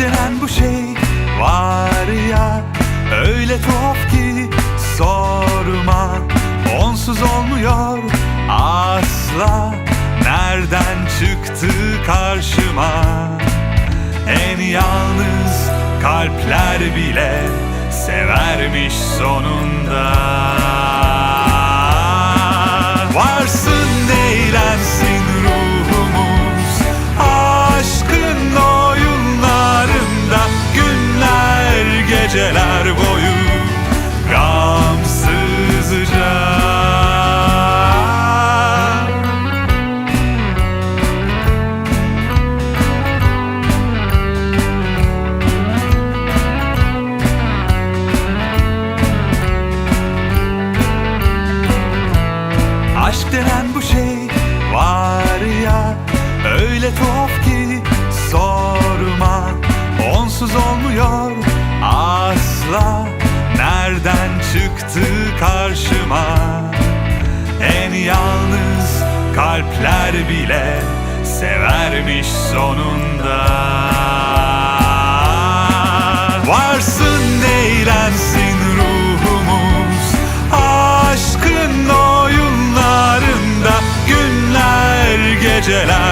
denen bu şey var ya Öyle tuhaf ki sorma. Onsuz olmuyor asla Nereden çıktı karşıma? En yalnız kalpler bile Severmiş sonunda Aşk denen bu şey var ya Öyle tuhaf ki sorma. Onsuz olmuyor asla Nereden çıktı karşıma? En yalnız kalpler bile Severmiş sonunda. Varsın. cela